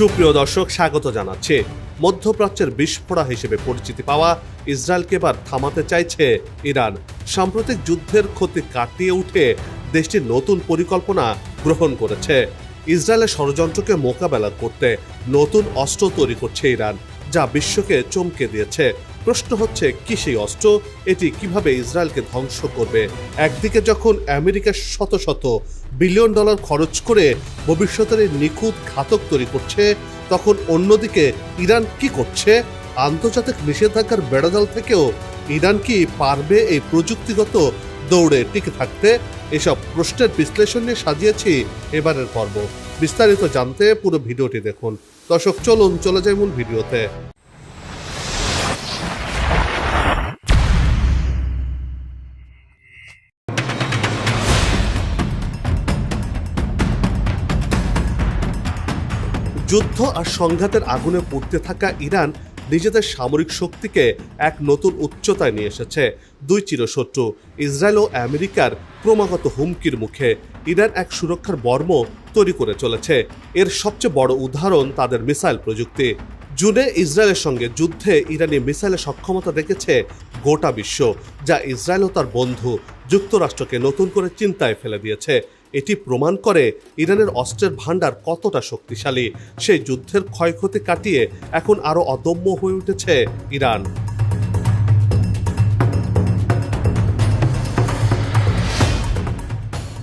সুপ্রিয় দর্শক, স্বাগত জানাচ্ছে। মধ্যপ্রাচ্যের বিস্ফোরা হিসেবে পরিচিতি পাওয়া ইসরায়েলকে এবার থামাতে চাইছে ইরান। সাম্প্রতিক যুদ্ধের ক্ষতি কাটিয়ে উঠে দেশটির নতুন পরিকল্পনা গ্রহণ করেছে। ইসরায়েলের ষড়যন্ত্রকে মোকাবেলা করতে নতুন অস্ত্র তৈরি করছে ইরান, যা বিশ্বকে চমকে দিয়েছে। প্রশ্ন হচ্ছে, কি সেই অস্ত্র? এটি কীভাবে ইসরায়েলকে ধ্বংস করবে? একদিকে যখন আমেরিকা শত শত বিলিয়ন ডলার খরচ করে ভবিষ্যতের নিখুঁত ঘাতক তৈরি করছে, তখন অন্যদিকে ইরান কি করছে? আন্তর্জাতিক নিষেধাজ্ঞার বেড়াজাল থেকেও ইরান কি পারবে এই প্রযুক্তিগত দৌড়ে টিকে থাকতে? এসব প্রশ্নের বিশ্লেষণ নিয়ে সাজিয়েছি এবারের পর্ব। বিস্তারিত জানতে পুরো ভিডিওটি দেখুন। দর্শক, চলুন, চলে যাই মূল ভিডিওতে। যুদ্ধ আর সংঘাতের আগুনে পড়তে থাকা ইরান নিজেদের সামরিক শক্তিকে এক নতুন উচ্চতায় নিয়ে এসেছে। দুই চিরশত্রু, ইসরায়েল ও আমেরিকার ক্রমাগত হুমকির মুখে ইরান এক সুরক্ষার বর্ম তৈরি করে চলেছে। এর সবচেয়ে বড় উদাহরণ তাদের মিসাইল প্রযুক্তি। জুনে ইসরায়েলের সঙ্গে যুদ্ধে ইরানি মিসাইলের সক্ষমতা দেখেছে গোটা বিশ্ব, যা ইসরায়েল ও তার বন্ধু যুক্তরাষ্ট্রকে নতুন করে চিন্তায় ফেলে দিয়েছে। এটি প্রমাণ করে ইরানের অস্ত্রের ভাণ্ডার কতটা শক্তিশালী। সেই যুদ্ধের ক্ষয়ক্ষতি কাটিয়ে এখন আরও অদম্য হয়ে উঠেছে ইরান।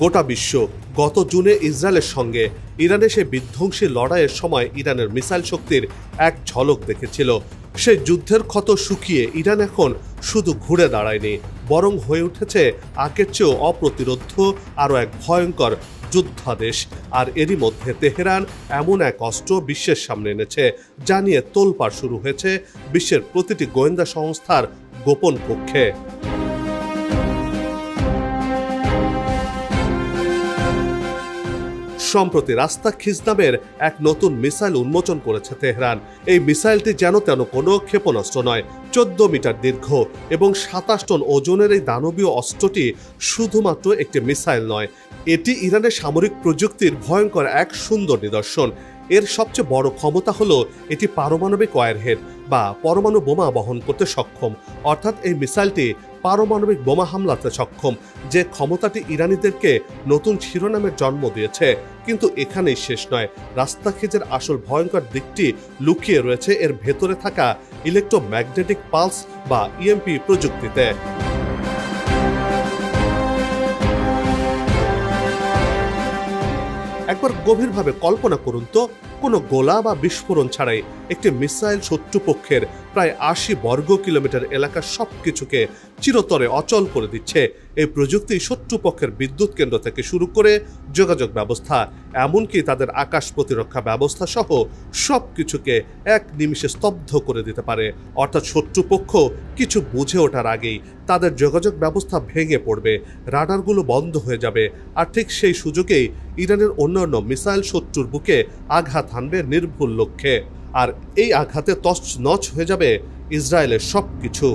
গোটা বিশ্ব গত জুনে ইসরায়েলের সঙ্গে ইরানের সেই বিধ্বংসী লড়াইয়ের সময় ইরানের মিসাইল শক্তির এক ঝলক দেখেছিল। সে যুদ্ধের ক্ষত শুকিয়ে ইরান এখন শুধু ঘুরে দাঁড়ায়নি। বরং হয়ে উঠেছে আগের চেয়েও অপ্রতিরোধ আরও এক ভয়ঙ্কর যুদ্ধাদেশ। আর এরই মধ্যে তেহরান এমন এক অস্ত্র বিশ্বের সামনে এনেছে, যা নিয়ে তোলপাড় শুরু হয়েছে বিশ্বের প্রতিটি গোয়েন্দা সংস্থার গোপন কক্ষে সম্প্রতি রাস্তা খিজ নামের এক নতুন মিসাইল উন্মোচন করেছে তেহরান। এই মিসাইলটি যেন তেন কোনো ক্ষেপণাস্ত্র নয়, চোদ্দ মিটার দীর্ঘ এবং সাতাশ টন ওজনের এই দানবীয় অস্ত্রটি শুধুমাত্র একটি মিসাইল নয়, এটি ইরানের সামরিক প্রযুক্তির ভয়ঙ্কর এক সুন্দর নিদর্শন। এর সবচেয়ে বড় ক্ষমতা হলো এটি পারমাণবিক ওয়ারহেড বা পরমাণু বোমা বহন করতে সক্ষম। অর্থাৎ এই মিসাইলটি পারমাণবিক বোমা হামলাতে সক্ষম, যে ক্ষমতাটি ইরানিদেরকে নতুন শিরোনামের জন্ম দিয়েছে। কিন্তু এখানেই শেষ নয়। রাস্তা খেজের আসল ভয়ঙ্কর দিকটি লুকিয়ে রয়েছে এর ভেতরে থাকা ইলেকট্রোম্যাগনেটিক পালস বা ইএমপি প্রযুক্তিতে। একবার গভীরভাবে কল্পনা করুন তো কোনো গোলা বা বিস্ফোরণ ছাড়াই একটি মিসাইল শত্রুপক্ষের প্রায় আশি বর্গ কিলোমিটার এলাকার সব কিছুকে চিরতরে অচল করে দিচ্ছে। এই প্রযুক্তি শত্রুপক্ষের বিদ্যুৎ কেন্দ্র থেকে শুরু করে যোগাযোগ ব্যবস্থা, এমনকি তাদের আকাশ প্রতিরক্ষা ব্যবস্থা সহ সব কিছুকে এক নিমিষে স্তব্ধ করে দিতে পারে। অর্থাৎ শত্রুপক্ষ কিছু বুঝে ওঠার আগেই তাদের যোগাযোগ ব্যবস্থা ভেঙে পড়বে, রাডারগুলো বন্ধ হয়ে যাবে, আর ঠিক সেই সুযোগেই ইরানের অন্যান্য মিসাইল শত্রুর বুকে আঘাত হানবে নির্ভুল লক্ষ্যে। আর এই আঘাতে তছ নচ হয়ে যাবে ইসরায়েলের সব কিছু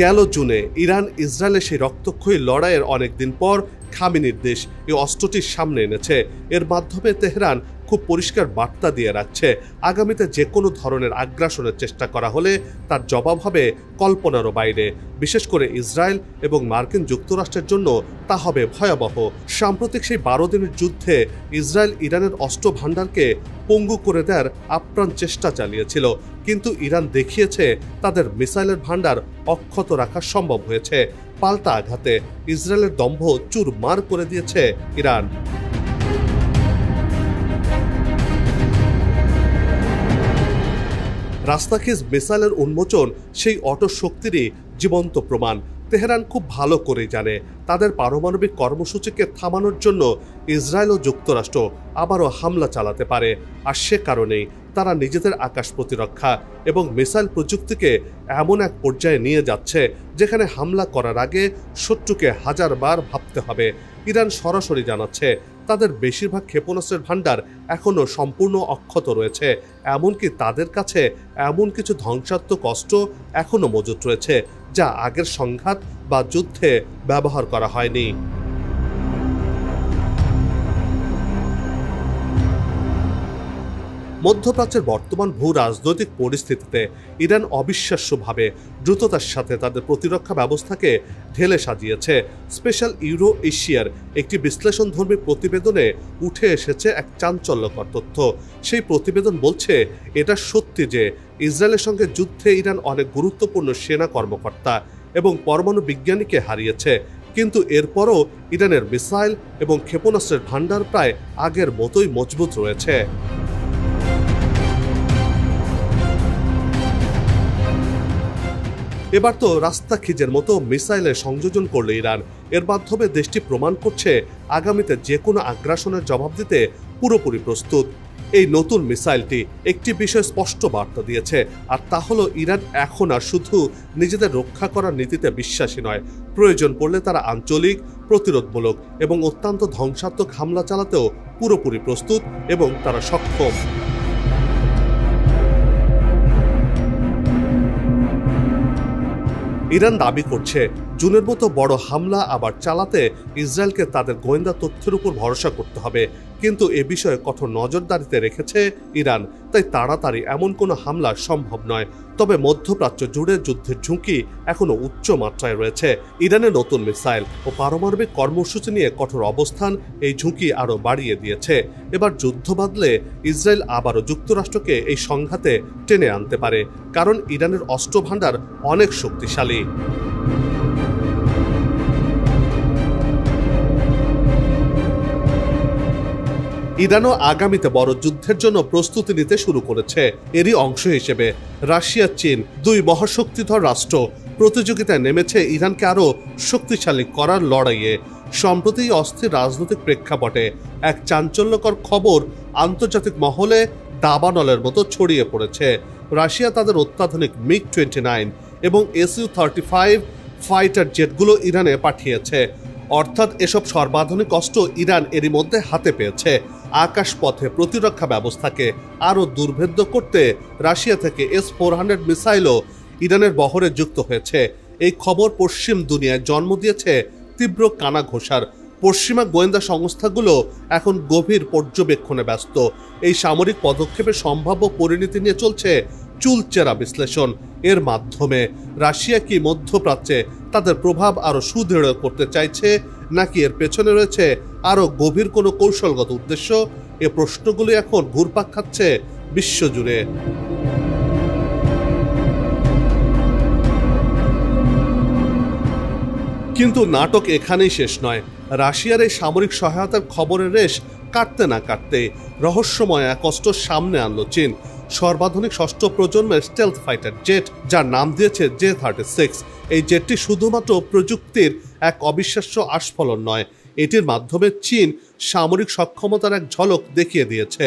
গেল জুনে ইরান ইসরায়েলের সেই রক্তক্ষয়ী লড়াইয়ের অনেকদিন পর খামি নির্দেশ এই অস্ত্রটির সামনে এনেছে। এর মাধ্যমে তেহরান খুব পরিষ্কার বার্তা দিয়ে রাখছে, আগামীতে যে কোনো ধরনের আগ্রাসনের চেষ্টা করা হলে তার জবাব হবে কল্পনারও বাইরে। বিশেষ করে ইসরায়েল এবং মার্কিন যুক্তরাষ্ট্রের জন্য তা হবে ভয়াবহ। সাম্প্রতিক সেই বারো দিনের যুদ্ধে ইসরায়েল ইরানের অস্ত্র ভাণ্ডারকে পঙ্গু করে দেওয়ার আপ্রাণ চেষ্টা চালিয়েছিল, কিন্তু ইরান দেখিয়েছে তাদের মিসাইলের ভাণ্ডার অক্ষত রাখা সম্ভব হয়েছে। পাল্টা আঘাতে ইসরায়েলের দম্ভ চুরমার করে দিয়েছে ইরান। রাস্তাখিজ মিসাইলের উন্মোচন সেই অটো শক্তিরই জীবন্ত প্রমাণ। তেহরান খুব ভালো করে জানে। তাদের পারমাণবিক কর্মসূচিকে থামানোর জন্য ইসরায়েল ও যুক্তরাষ্ট্র আবারও হামলা চালাতে পারে। আর সে কারণেই তারা নিজেদের আকাশ প্রতিরক্ষা এবং মিসাইল প্রযুক্তিকে এমন এক পর্যায়ে নিয়ে যাচ্ছে যেখানে হামলা করার আগে শত্রুকে হাজারবার ভাবতে হবে। ইরান সরাসরি জানাচ্ছে তাদের বেশিরভাগ ক্ষেপণাস্ত্রের ভাণ্ডার এখনও সম্পূর্ণ অক্ষত রয়েছে। এমনকি তাদের কাছে এমন কিছু ধ্বংসাত্মক অস্ত্র এখনও মজুত রয়েছে, যা আগের সংঘাত বা যুদ্ধে ব্যবহার করা হয়নি। মধ্যপ্রাচ্যের বর্তমান ভূ রাজনৈতিক পরিস্থিতিতে ইরান অবিশ্বাস্যভাবে দ্রুততার সাথে তাদের প্রতিরক্ষা ব্যবস্থাকে ঢেলে সাজিয়েছে। স্পেশাল ইউরো এশিয়ার একটি বিশ্লেষণধর্মী প্রতিবেদনে উঠে এসেছে এক চাঞ্চল্যকর তথ্য। সেই প্রতিবেদন বলছে, এটা সত্যি যে ইসরায়েলের সঙ্গে যুদ্ধে ইরান অনেক গুরুত্বপূর্ণ সেনা কর্মকর্তা এবং পরমাণু বিজ্ঞানীকে হারিয়েছে, কিন্তু এরপরও ইরানের মিসাইল এবং ক্ষেপণাস্ত্রের ভাণ্ডার প্রায় আগের মতোই মজবুত রয়েছে। এবার তো রাস্তা খিজের মতো মিসাইলের সংযোজন করল ইরান। এর মাধ্যমে দেশটি প্রমাণ করছে আগামীতে যে কোনো আগ্রাসনের জবাব দিতে পুরোপুরি প্রস্তুত। এই নতুন মিসাইলটি একটি বিষয় স্পষ্ট বার্তা দিয়েছে, আর তা হলো ইরান এখন আর শুধু নিজেদের রক্ষা করার নীতিতে বিশ্বাসী নয়। প্রয়োজন পড়লে তারা আঞ্চলিক, প্রতিরোধমূলক এবং অত্যন্ত ধ্বংসাত্মক হামলা চালাতেও পুরোপুরি প্রস্তুত এবং তারা সক্ষম। ইরান দাবি করছে, জুনের মতো বড় হামলা আবার চালাতে ইসরায়েলকে তাদের গোয়েন্দা তথ্যের উপর ভরসা করতে হবে। কিন্তু এ বিষয়ে কঠোর নজরদারিতে রেখেছে ইরান, তাই তাড়াতাড়ি এমন কোনো হামলা সম্ভব নয়। তবে মধ্যপ্রাচ্য জুড়ে যুদ্ধের ঝুঁকি এখনও উচ্চ মাত্রায় রয়েছে। ইরানের নতুন মিসাইল ও পারমাণবিক কর্মসূচি নিয়ে কঠোর অবস্থান এই ঝুঁকি আরও বাড়িয়ে দিয়েছে। এবার যুদ্ধ বাদলে ইসরায়েল আবারও যুক্তরাষ্ট্রকে এই সংঘাতে টেনে আনতে পারে। কারণ ইরানের অস্ত্র ভাণ্ডার অনেক শক্তিশালী। ইরানও আগামীতে বড় যুদ্ধের জন্য প্রস্তুতি নিতে শুরু করেছে। এরই অংশ হিসেবে রাশিয়া, চীন দুই মহাশক্তিধর রাষ্ট্র প্রতিযোগিতায় নেমেছে ইরানকে আরও শক্তিশালী করার লড়াইয়ে। সম্প্রতি অস্থির রাজনৈতিক প্রেক্ষাপটে এক চাঞ্চল্যকর খবর আন্তর্জাতিক মহলে দাবানলের মতো ছড়িয়ে পড়েছে। রাশিয়া তাদের অত্যাধুনিক মিগ টোয়েন্টি নাইন এবং এসইউ থার্টি ফাইভ ফাইটার জেটগুলো ইরানে পাঠিয়েছে। অর্থাৎ এসব সর্বাধুনিক অস্ত্র ইরান এরই মধ্যে হাতে পেয়েছে। আকাশপথে প্রতিরক্ষা ব্যবস্থাকে আরও দুর্ভেদ্য করতে রাশিয়া থেকে এস ফোর হান্ড্রেড মিসাইলও ইরানের বহরে যুক্ত হয়েছে। এই খবর পশ্চিম দুনিয়ায় জন্ম দিয়েছে তীব্র কানা ঘোষার পশ্চিমা গোয়েন্দা সংস্থাগুলো এখন গভীর পর্যবেক্ষণে ব্যস্ত। এই সামরিক পদক্ষেপের সম্ভাব্য পরিণতি নিয়ে চলছে চুলচেরা বিশ্লেষণ। এর মাধ্যমে রাশিয়া কি মধ্যপ্রাচ্যে তাদের প্রভাব আরও সুদৃঢ় করতে চাইছে, নাকি এর পেছনে রয়েছে আরও গভীর কোনো কৌশলগত উদ্দেশ্য? এ প্রশ্নগুলো এখন ঘুরপাক খাচ্ছে বিশ্বজুড়ে। কিন্তু নাটক এখানেই শেষ নয়। রাশিয়ার এই সামরিক সহায়তার খবরের রেশ কাটতে না কাটতে রহস্যময় এক অস্ত্র সামনে আনলো চীন। সর্বাধুনিক ষষ্ঠ প্রজন্মের স্টেলথ ফাইটার জেট যার নাম দিয়েছে জে থার্টি সিক্স এই জেটটি শুধুমাত্র প্রযুক্তির এক অবিশ্বাস্য আস্ফলন নয়, এটির মাধ্যমে চীন সামরিক সক্ষমতার এক ঝলক দেখিয়ে দিয়েছে,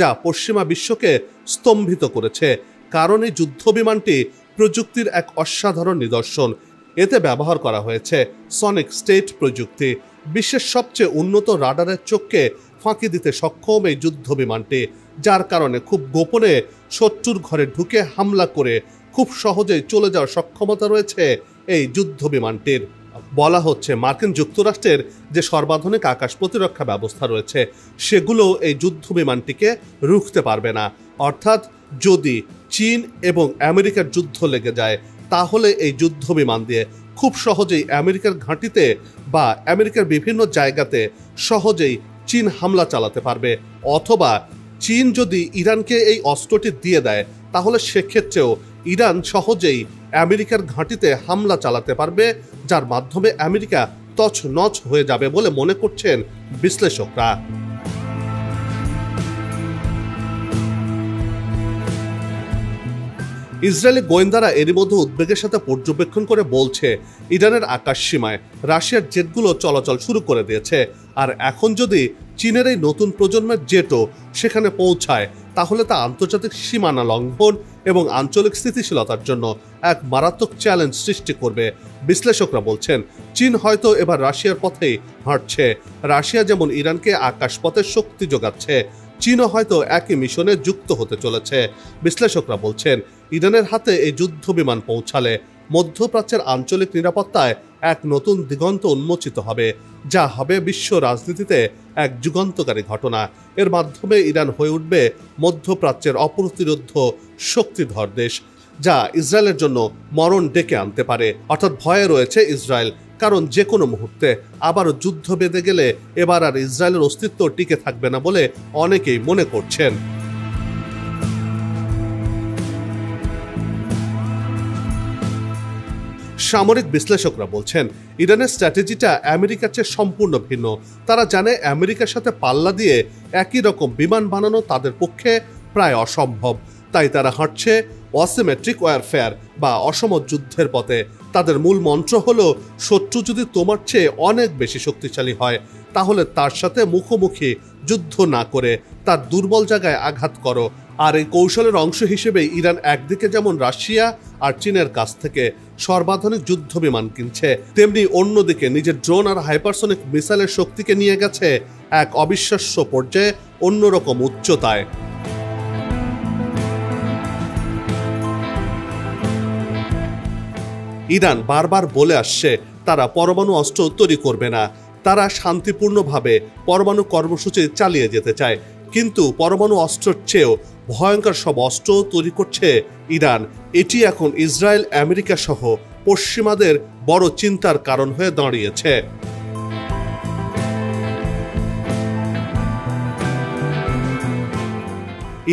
যা পশ্চিমা বিশ্বকে স্তম্ভিত করেছে। কারণ এই যুদ্ধ বিমানটি প্রযুক্তির এক অসাধারণ নিদর্শন। এতে ব্যবহার করা হয়েছে সনিক স্টেট প্রযুক্তি, বিশ্বের সবচেয়ে উন্নত রাডারের চোখকে ফাঁকি দিতে সক্ষম এই যুদ্ধ বিমানটি যার কারণে খুব গোপনে শত্রুর ঘরে ঢুকে হামলা করে খুব সহজেই চলে যাওয়ার সক্ষমতা রয়েছে এই যুদ্ধ বিমানটির বলা হচ্ছে মার্কিন যুক্তরাষ্ট্রের যে সর্বাধুনিক আকাশ প্রতিরক্ষা ব্যবস্থা রয়েছে, সেগুলো এই যুদ্ধ বিমানটিকে রুখতে পারবে না। অর্থাৎ যদি চীন এবং আমেরিকার যুদ্ধ লেগে যায়, তাহলে এই যুদ্ধ বিমান দিয়ে খুব সহজেই আমেরিকার ঘাঁটিতে বা আমেরিকার বিভিন্ন জায়গাতে সহজেই চীন হামলা চালাতে পারবে, অথবা চীন যদি ইরানকে এই অস্ত্রটি দিয়ে দেয়, তাহলে সেক্ষেত্রেও ইরান সহজেই আমেরিকার ঘাঁটিতে হামলা চালাতে পারবে, যার মাধ্যমে আমেরিকা তছনছ হয়ে যাবে বলে মনে করছেন বিশ্লেষকরা। ইসরায়েলি গোয়েন্দারা এরই মধ্যে উদ্বেগের সাথে পর্যবেক্ষণ করে বলছে, ইরানের আকাশ সীমায় রাশিয়ার জেটগুলো চলাচল শুরু করে দিয়েছে। আর এখন যদি চীনের এই নতুন প্রজন্মের জেটও সেখানে পৌঁছায়, তাহলে তা আন্তর্জাতিক সীমানা লঙ্ঘন এবং আঞ্চলিক স্থিতিশীলতার জন্য এক মারাত্মক চ্যালেঞ্জ সৃষ্টি করবে। বিশ্লেষকরা বলছেন, চীন হয়তো এবার রাশিয়ার পথেই হাঁটছে। রাশিয়া যেমন ইরানকে আকাশপথে শক্তি যোগাচ্ছে, চীনও হয়তো একই মিশনে যুক্ত হতে চলেছে। বিশ্লেষকরা বলছেন, ইরানের হাতে এই যুদ্ধ বিমান পৌঁছালে মধ্যপ্রাচ্যের আঞ্চলিক নিরাপত্তায় এক নতুন দিগন্ত উন্মোচিত হবে, যা হবে বিশ্ব রাজনীতিতে এক যুগান্তকারী ঘটনা। এর মাধ্যমে ইরান হয়ে উঠবে মধ্যপ্রাচ্যের অপ্রতিরোধ শক্তিধর দেশ, যা ইসরায়েলের জন্য মরণ ডেকে আনতে পারে। অর্থাৎ ভয়ে রয়েছে ইসরায়েল, কারণ যে কোনো মুহূর্তে আবারও যুদ্ধ বেঁধে গেলে এবার আর ইসরায়েলের অস্তিত্ব টিকে থাকবে না বলে অনেকেই মনে করছেন। সামরিক বিশ্লেষকরা বলছেন, ইরানের স্ট্র্যাটেজিটা আমেরিকার চেয়ে সম্পূর্ণ ভিন্ন। তারা জানে আমেরিকার সাথে পাল্লা দিয়ে একই রকম বিমান বানানো তাদের পক্ষে প্রায় অসম্ভব। তাই তারা হাঁটছে অসিমেট্রিক ওয়ারফেয়ার বা অসম যুদ্ধের পথে। তাদের মূল মন্ত্র হল, শত্রু যদি তোমার চেয়ে অনেক বেশি শক্তিশালী হয়, তাহলে তার সাথে মুখোমুখি যুদ্ধ না করে তার দুর্বল জায়গায় আঘাত করো আর এই কৌশলের অংশ হিসেবে ইরান একদিকে যেমন রাশিয়া আর চীনের কাছ থেকে সর্বাধুনিক যুদ্ধ বিমান কিনছে, তেমনি অন্যদিকে নিজের ড্রোন আর হাইপারসনিক মিসাইলের শক্তিকে নিয়ে গেছে এক অবিশ্বাস্য পর্যায়ে অন্যরকম উচ্চতায়। ইরান বারবার বলে আসছে, তারা পরমাণু অস্ত্র তৈরি করবে না। তারা শান্তিপূর্ণভাবে পরমাণু কর্মসূচি চালিয়ে যেতে চায়, কিন্তু পরমাণু অস্ত্রের চেয়েও ভয়ঙ্কর সব অস্ত্র তৈরি করছে ইরান। এটি এখন ইসরায়েল, আমেরিকা সহ পশ্চিমাদের বড় চিন্তার কারণ হয়ে দাঁড়িয়েছে।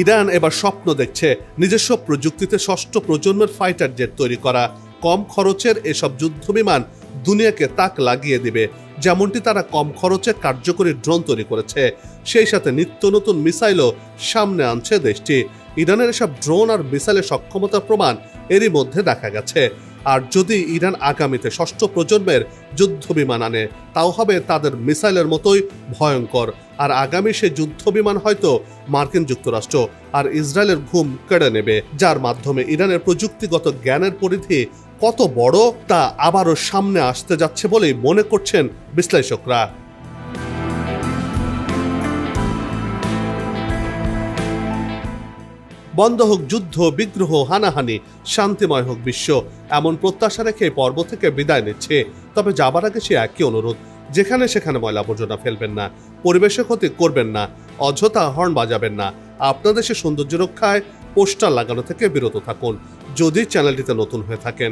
ইরান এবার স্বপ্ন দেখছে নিজস্ব প্রযুক্তিতে ষষ্ঠ প্রজন্মের ফাইটার জেট তৈরি করা। কম খরচের এসব যুদ্ধবিমান দুনিয়াকে তাক লাগিয়ে দিবে। যেমনটি তারা কম খরচে কার্যকরী ড্রোন তৈরি করেছে। সেই সাথে নিত্য নতুন মিসাইলও সামনে আনছে দেশটি। ইরানের এসব ড্রোন আর মিসাইলের সক্ষমতার প্রমাণ এরই মধ্যে দেখা গেছে। আর যদি ইরান আগামীতে ষষ্ঠ প্রজন্মের যুদ্ধ বিমান আনে, তাও হবে তাদের মিসাইলের মতোই ভয়ঙ্কর। আর আগামী সে যুদ্ধ বিমান হয়তো মার্কিন যুক্তরাষ্ট্র আর ইসরায়েলের ঘুম কেড়ে নেবে, যার মাধ্যমে ইরানের প্রযুক্তিগত জ্ঞানের পরিধি কত বড় তা আবারও সামনে আসতে যাচ্ছে বলেই মনে করছেন বিশ্লেষকরা। বন্ধ হোক যুদ্ধ, বিগ্রহ, হানাহানি, শান্তিময় হোক বিশ্ব, এমন প্রত্যাশা রেখে পর্ব থেকে বিদায় নিচ্ছে। তবে যাবার আগে সে একই অনুরোধ, যেখানে সেখানে ময়লা আবর্জনা ফেলবেন না পরিবেশের ক্ষতি করবেন না, অযথা হর্ন বাজাবেন না। আপনাদের সে সৌন্দর্য রক্ষায় পোস্টার লাগানো থেকে বিরত থাকুন। যদি চ্যানেলটিতে নতুন হয়ে থাকেন